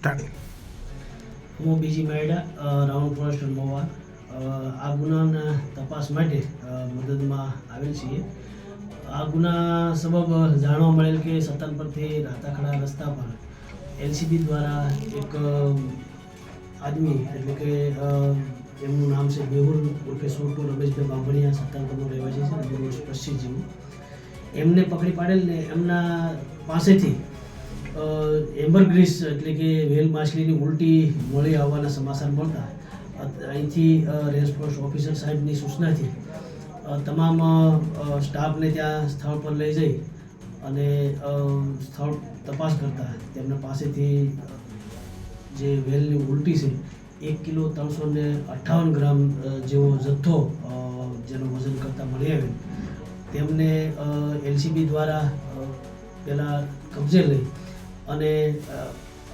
Start હું બીજી માયડા round forest મોવા આ ગુનાના તપાસ માટે મદદમાં આવેલ છીએ. આ ગુના સબબ જાણવા મળેલ કે સતન પરથી રાતાખડા રસ્તા પર એલસીબી દ્વારા એક આદમી, એટલે કે એમનું નામ છે મેહુલ ઉર્ફે સોટુ રમેશભાઈ બાંભણિયા સત્તાનપરનો રહેવાસી છે પશ્ચિમ જેવું. એમને પકડી પાડેલ ને એમના પાસેથી એમ્બરગ્રીસ એટલે કે વેલ માછલીની ઉલટી મળી આવવાના સમાચાર મળતા અહીંથી અ, ઓફિસર સાહેબની સૂચનાથી તમામ સ્ટાફને ત્યાં સ્થળ પર લઈ જઈ અને સ્થળ તપાસ કરતા. તેમના પાસેથી જે વેલની ઉલટી છે એક કિલો ત્રણસો ને અઠ્ઠાવન ગ્રામ જેવો જથ્થો જેનું વજન કરતાં મળી આવે તેમને એલસીબી દ્વારા પહેલાં કબજે લઈ અને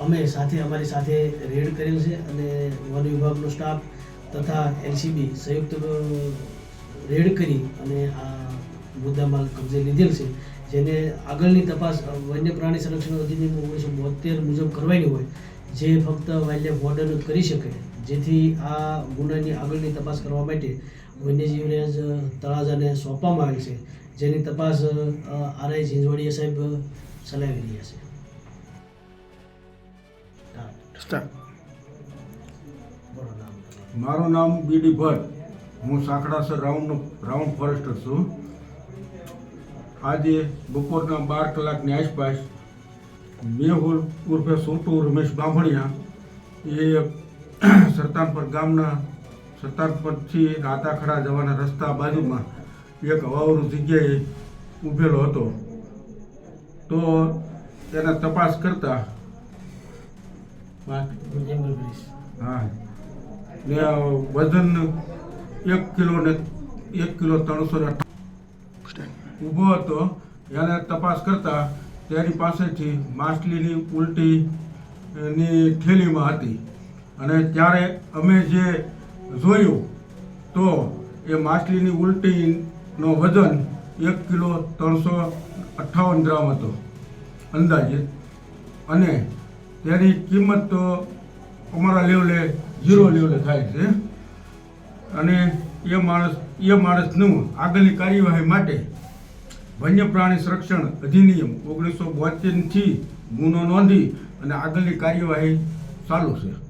અમે સાથે, અમારી સાથે રેડ કરેલ છે અને વન વિભાગનો સ્ટાફ તથા એલસીબી સંયુક્ત રેડ કરી અને આ મુદ્દામાલ કબજે લીધેલ છે. જેને આગળની તપાસ વન્ય પ્રાણી સંરક્ષણ અધિનિયમ ઓગણીસો બોતેર મુજબ કરવાની હોય, જે ફક્ત વાઇલ્ડલાઇફ વોર્ડન જ કરી શકે. જેથી આ ગુનાની આગળની તપાસ કરવા માટે વન્યજીવને જ તળાજાને સોંપવામાં આવી છે. જેની તપાસ આરઆઈ ઝીંઝવાડિયા સાહેબ ચલાવી રહ્યા છે. સ્ટાર્ટ મારું નામ બીડી ભટ્ટ. હું સાંકડાસર રાઉન્ડ રાઉન્ડ ફોરેસ્ટર છું. આજે બપોરના બાર કલાકની આસપાસ મેહુલ ઉર્ફે સોટુ રમેશ બાંભણિયા એ સરતાનપર ગામના સરતાનપરથી રાતાખડા જવાના રસ્તા બાજુમાં એક હવાવરું જગ્યાએ ઊભેલો હતો. તો તેના તપાસ કરતા હા ને વજન એક કિલો ને એક કિલો ત્રણસો ને ઊભો હતો એને તપાસ કરતા તેની પાસેથી માછલીની ઉલટી ની થેલીમાં હતી અને ત્યારે અમે જે જોયું તો એ માછલીની ઉલટીનો વજન એક કિલો ત્રણસો અઠ્ઠાવન ગ્રામ હતો અંદાજે અને તેની કિંમત તો અમારા લેવલે ઝીરો લેવલે થાય છે. અને એ માણસ એ માણસનું આગળની કાર્યવાહી માટે વન્ય પ્રાણી સંરક્ષણ અધિનિયમ ઓગણીસો બોતેરથી ગુનો નોંધી અને આગળની કાર્યવાહી ચાલુ છે.